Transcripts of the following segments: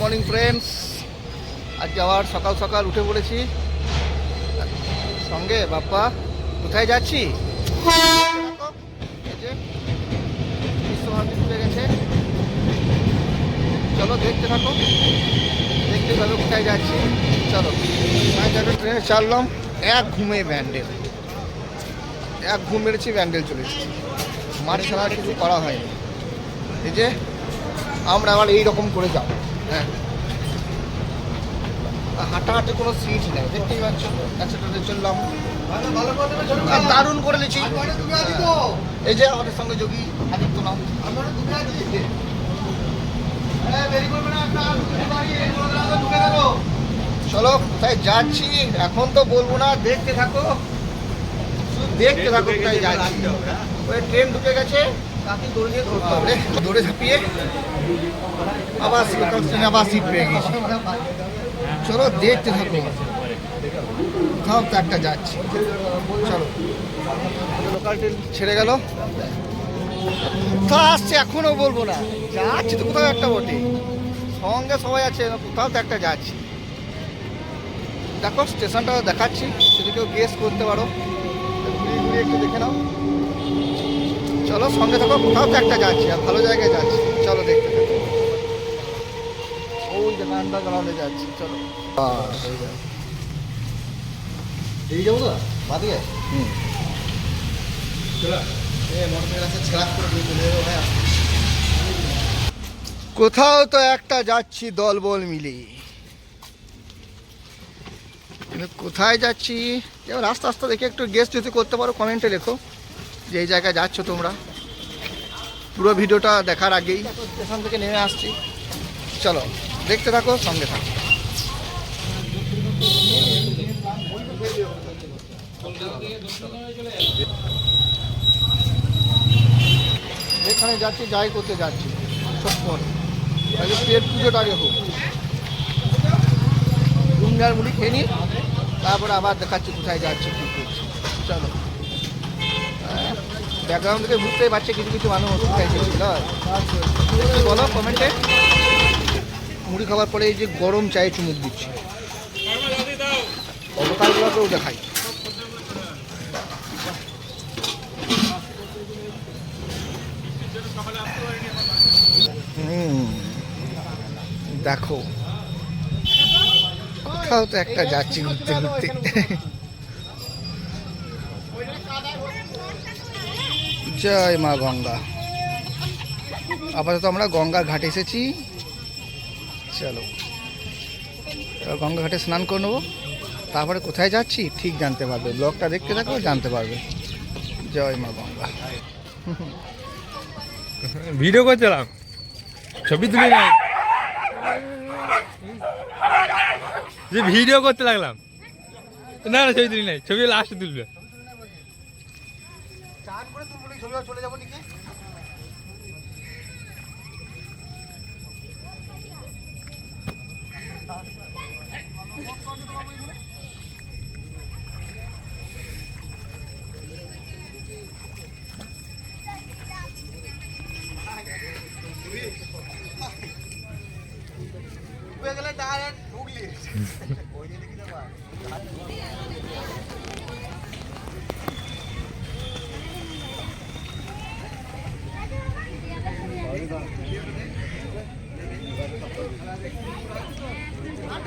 Morning friends, আজকে আবার সকাল সকাল উঠে পড়েছি। সঙ্গে বাপ্পা, কোথায় যাচ্ছি? গেছে। চলো, দেখতে থাকো। দেখতে পাবে কোথায় যাচ্ছি? চলো একটা ট্রেনে চাললাম, এক ঘুমে ব্যান্ডেল। এক ঘুম মেরেছি, ব্যান্ডেল চলে এসেছি। মাঠ ছাড়া কিছু করা হয়নি। এই যে, আমরা আবার এই রকম করে যাব। হ্যাঁ। হাঁটাহাঁটি কোনো সিট নেই, দেখতেই পাচ্ছ। চললাম। দারুণ করে নিচ্ছি এই যে আমাদের সঙ্গে যোগী আদিত্য নাম। চলো, কোথায় যাচ্ছি? এখন তো বলব না, দেখতে থাকো। শুধু দেখতে থাকো, কোথায় যাচ্ছি। ওই ট্রেন ঢুকে গেছে। তাকে ধরতে হবে দৌড়ে আবার গেছি চলো দেখতে থাকো। কোথাও তো একটা যাচ্ছি। চলো। ছেড়ে গেল। কোথাও আসছে এখনও বলব না। যাচ্ছি তো কোথাও একটা বটে। সঙ্গে সবাই আছে কোথাও তো একটা যাচ্ছি। দেখো, স্টেশনটা দেখাচ্ছি। যদি কেউ গেস করতে পারো। একটু দেখে নাও। চলো সঙ্গে থাকো কোথাও তো একটা যাচ্ছি আর ভালো জায়গায় যাচ্ছি। চলো দেখতে থাকো। ওই যে যাচ্ছি চলো। এই যাব তো? বাদিকে? হুম। কোথাও তো একটা যাচ্ছি দল বল মিলে কোথায় যাচ্ছি? এবার আস্তে আস্তে দেখে একটু গেস্ট যদি করতে পারো কমেন্টে লেখো। যে এই জায়গায় যাচ্ছ তোমরা। পুরো ভিডিওটা দেখার আগেই স্টেশন থেকে নেমে আসছি। চলো, দেখতে থাকো, সঙ্গে থাকো। যেখানে যাচ্ছি, যাই করতে যাচ্ছি। সত্যি পেট পুজোটা আগে হোক ডুমনার মুড়ি খেয়ে নিই তারপরে আবার দেখাচ্ছি কোথায় যাচ্ছে, কী করছে। চলো। ব্যাকগ্রাউন্ড থেকে বুঝতেই পারছে কিছু কিছু মানুষ ওষুধ খাইছে বলো কমেন্টে। মুড়ি খাওয়ার পরে এই যে গরম চায়ে চুমুক দিচ্ছি। অবতারগুলোকেও দেখাই। দেখো, কোথাও তো একটা যাচ্ছি ঘুরতে ঘুরতে। জয় মা গঙ্গা। আপাতত আমরা গঙ্গার ঘাটে এসেছি। চলো। গঙ্গা ঘাটে স্নান করে নেব। তারপরে কোথায় যাচ্ছি ঠিক জানতে পারবে। ব্লগটা দেখতে থাকো, জানতে পারবে। জয় মা গঙ্গা। ভিডিও করছিলাম ছবি তুলে যে ভিডিও করতে লাগলাম। না না, ছবি তুলি নাই। ছবি লাস্টে তুলবে। তুলবো চলে যাব নাকি?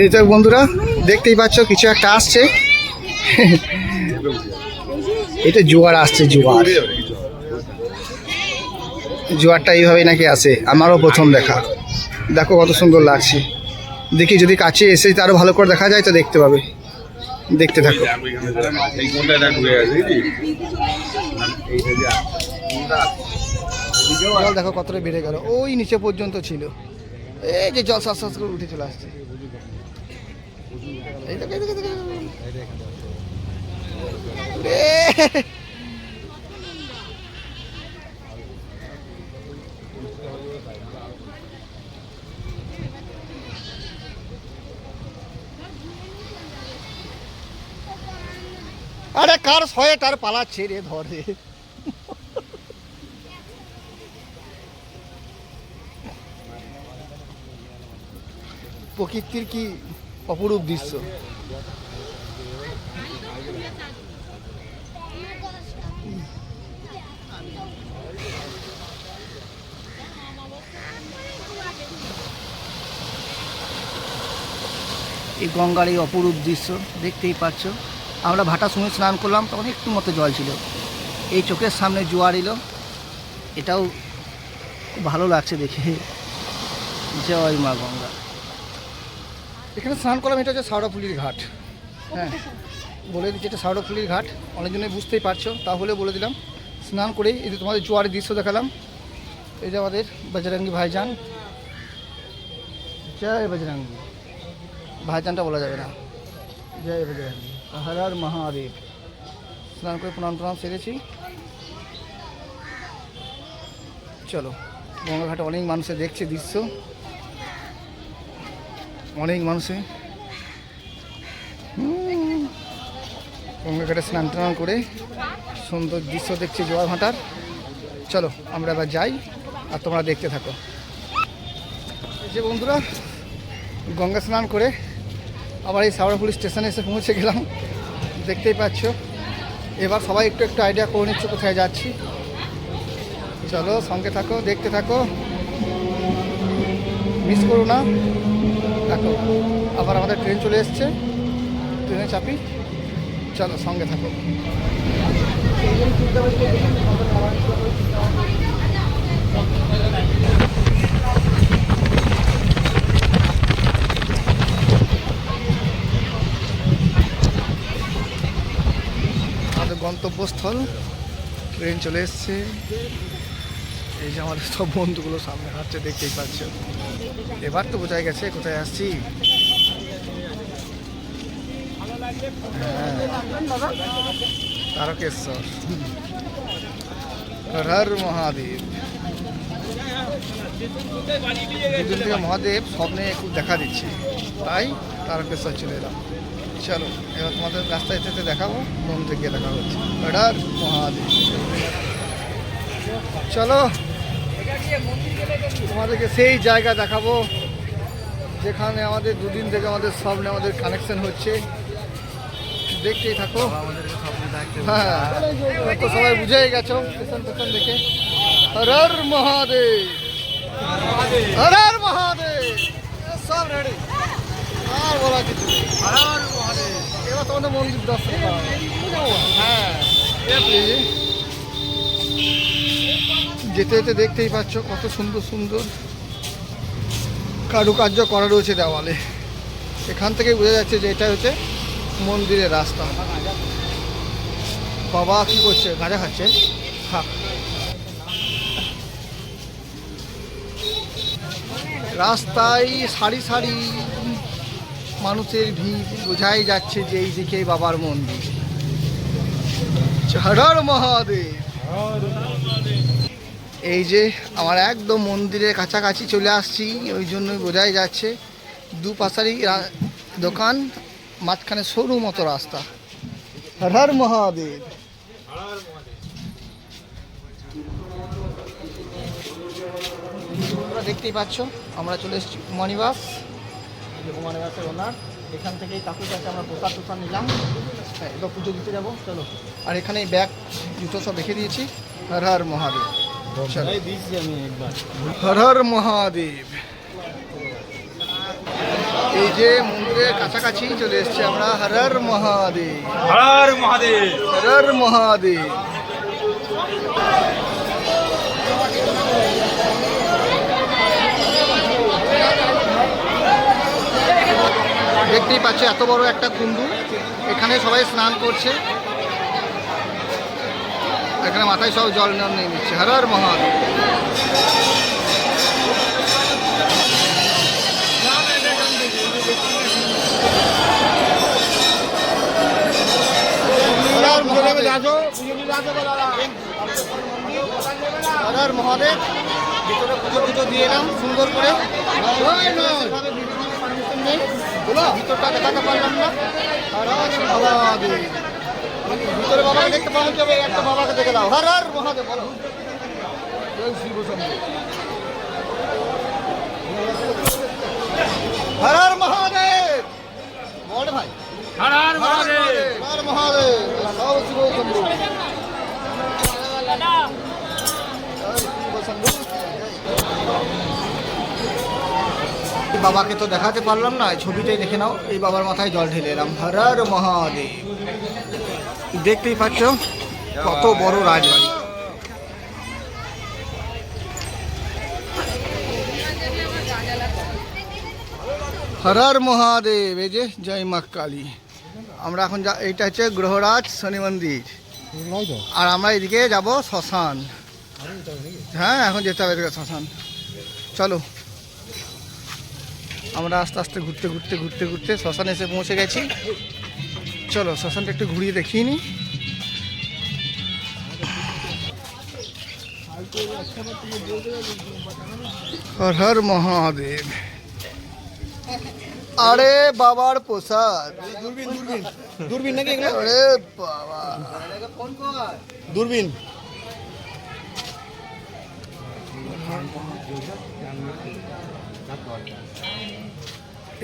এই তো বন্ধুরা, দেখতেই পাচ্ছ কিছু একটা আসছে। এটা জোয়ার আসছে, জোয়ার। জোয়ারটা এইভাবেই নাকি আসে, আমারও প্রথম দেখা। দেখো কত সুন্দর লাগছে। দেখি যদি কাছে এসে আরও ভালো করে দেখা যায় তো দেখতে পাবে। দেখতে থাকো। জল দেখো কতটা বেড়ে গেল। ওই নিচে পর্যন্ত ছিল। এই যে জল শ্বাস করে উঠে চলে আসছে। এই দেখো, এই দেখো, এই দেখো, এই দেখো। এ! আরে কার শয়ে তার পালাচ্ছে রে ধরে? প্রকৃতির কি অপরূপ দৃশ্য? এই গঙ্গার এই অপরূপ দৃশ্য দেখতেই পাচ্ছ। আমরা ভাটার সময় স্নান করলাম তখন একটু মতো জল ছিল। এই চোখের সামনে জোয়ার এলো। এটাও খুব ভালো লাগছে দেখে। জয় মা গঙ্গা। এখানে স্নান করলাম এটা হচ্ছে সাউড়াফুলির ঘাট। হ্যাঁ বলে দিচ্ছি এটা সাউড়াফুলির ঘাট। অনেকজনে বুঝতেই পারছ তাহলে বলে দিলাম। স্নান করেই এই যে তোমাদের জোয়ারের দৃশ্য দেখালাম। এই যে আমাদের বজরঙ্গি ভাইজান। জয় বজরঙ্গি। ভাইজানটা বলা যাবে না। জয় বজরঙ্গি। হর হর মহাদেব। স্নান করে প্রণাম প্রণাম সেরেছি। চলো, গঙ্গাঘাটে অনেক মানুষে দেখছে দৃশ্য। অনেক মানুষে। গঙ্গাঘাটে স্নান টান করে সুন্দর দৃশ্য দেখছি জোয়ার ভাটার। চলো, আমরা এবার যাই আর তোমরা দেখতে থাকো। যে বন্ধুরা, গঙ্গা স্নান করে আবার এই সাউড়া পুলিশ স্টেশনে এসে পৌঁছে গেলাম। দেখতেই পাচ্ছ। এবার সবাই একটু একটু আইডিয়া করে নিচ্ছ কোথায় যাচ্ছি। চলো, সঙ্গে থাকো, দেখতে থাকো। মিস করো না। দেখো, আবার আমাদের ট্রেন চলে এসছে। ট্রেনে চাপি। চলো, সঙ্গে থাকো। আমাদের ট্রেন চলে এসছে। এই যে আমাদের সব বন্ধুগুলো সামনে হাঁটছে, দেখতেই পাচ্ছ। এবার তো বোঝাই গেছে কোথায় আসছি। হ্যাঁ। তারকেশ্বর। হর হর মহাদেব। দুদিন থেকে মহাদেব স্বপ্নে খুব দেখা দিচ্ছে, তাই তারকেশ্বর চলে এলাম। চলো এবার তোমাদের রাস্তায় যেতে দেখাবো মন্দিরে গিয়ে দেখা হচ্ছে। হর হর মহাদেব। চলো তোমাদেরকে সেই জায়গা দেখাবো যেখানে আমাদের দুদিন থেকে আমাদের স্বপ্নে আমাদের কানেকশন হচ্ছে। দেখতেই থাকো। হ্যাঁ তো সবাই বুঝেই গেছো স্টেশন টেশন দেখে। হর হর মহাদেব। হর হর মহাদেব। সব রেডি আর বলা কিছু নেই। এবার তোমাদের মন্দির দর্শন হ্যাঁ যেতে যেতে দেখতেই পাচ্ছ কত সুন্দর সুন্দর কারুকার্য করা রয়েছে দেওয়ালে। এখান থেকে বোঝা যাচ্ছে যে এটা হচ্ছে মন্দিরের রাস্তা। বাবা কি করছে? গাঁজা খাচ্ছে? রাস্তায় সারি সারি মানুষের ভিড় বোঝাই যাচ্ছে যে এই দিকে বাবার মন্দির। হর মহাদেব। এই যে আমার একদম মন্দিরের কাছাকাছি চলে আসছি, ওই জন্যই বোঝাই যাচ্ছে দু পাশারই রা- দোকান, মাঝখানে সরু মতো রাস্তা। হর মহাদেব। দেখতেই পাচ্ছ, আমরা চলে এসেছি কুমানিবাস এই যে কুমানিবাসের ওনার এখান থেকেই কাকু কাছে আমরা প্রসাদ টোসাদ নিলাম হ্যাঁ, এবার পুজো দিতে যাব চলো। আর এখানে ব্যাগ জুতো সব রেখে দিয়েছি। হর হর মহাদেব। চলো। দিয়েছি আমি হর হর মহাদেব। এই যে মন্দিরের কাছাকাছি চলে এসছে আমরা হর হর মহাদেব। হর মহাদেব। হর হর মহাদেব। দেখতেই পাচ্ছ এত বড় একটা কুণ্ডু। এখানে সবাই স্নান করছে। এখানে মাথায় সব জল নিয়ে নিচ্ছে। হর হর মহাদেব। ভিতরে পুজো টুজো দিয়ে এলাম সুন্দর করে। নেই। ভিতরটা দেখাতে পারলাম না। হর মহাদেব। ভিতরে বাবাকে দেখতে পাওয়া যাবে, একটা বাবাকে দেখে দাও। হর হর মহাদেব, বলো। জয় শিব বাবাকে তো দেখাতে পারলাম না ছবিটাই দেখে নাও, এই বাবার মাথায় জল ঢেলে এলাম। হর হর মহাদেব। দেখতেই পাচ্ছ, কত বড় রাজবাড়ি। হর হর মহাদেব, এই যে জয় মা কালী। আমরা এখন যা, এইটা হচ্ছে গ্রহরাজ শনি মন্দির। আর আমরা এদিকে যাব শ্মশান। হ্যাঁ এখন যেতে হবে শ্মশান। চলো। আমরা আস্তে আস্তে ঘুরতে ঘুরতে ঘুরতে ঘুরতে শ্মশানে এসে পৌঁছে গেছি। চলো শ্মশানটা একটু ঘুরিয়ে দেখিয়ে নি। হর হর মহাদেব। আরে বাবার প্রসাদ। দূরবীন দূরবীন। দূরবীন নাকি আরে বাবা। দূরবীন।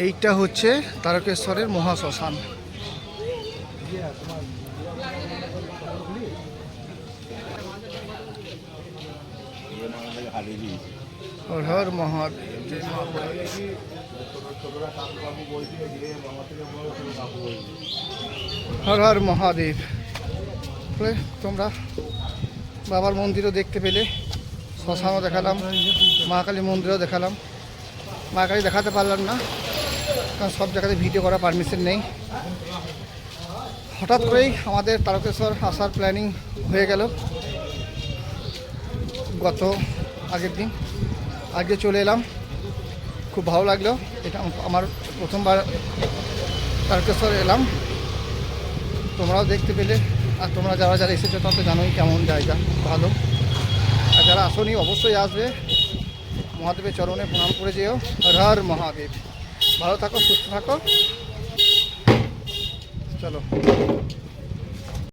এইটা হচ্ছে তারকেশ্বরের মহাশ্মশান। হর হর মহাদেব। তোমরা বাবার মন্দিরও দেখতে পেলে, শ্মশানও দেখালাম, মা কালী মন্দিরও দেখালাম। মা কালী দেখাতে পারলাম না, কারণ সব জায়গাতে ভিডিও করার পারমিশন নেই। হঠাৎ করেই আমাদের তারকেশ্বর আসার প্ল্যানিং হয়ে গেল। গত আগের দিন আজকে চলে এলাম। খুব ভালো লাগল, এটা আমার প্রথমবার তারকেশ্বর এলাম। তোমরাও দেখতে পেলে, আর তোমরা যারা যারা এসেছ তত জানোই কেমন জায়গা, ভালো। আর যারা আসনি, অবশ্যই আসবে। মহাদেবের চরণে প্রণাম করে যেও। হর হর মহাদেব। ভালো থাকো সুস্থ থাকো। চলো।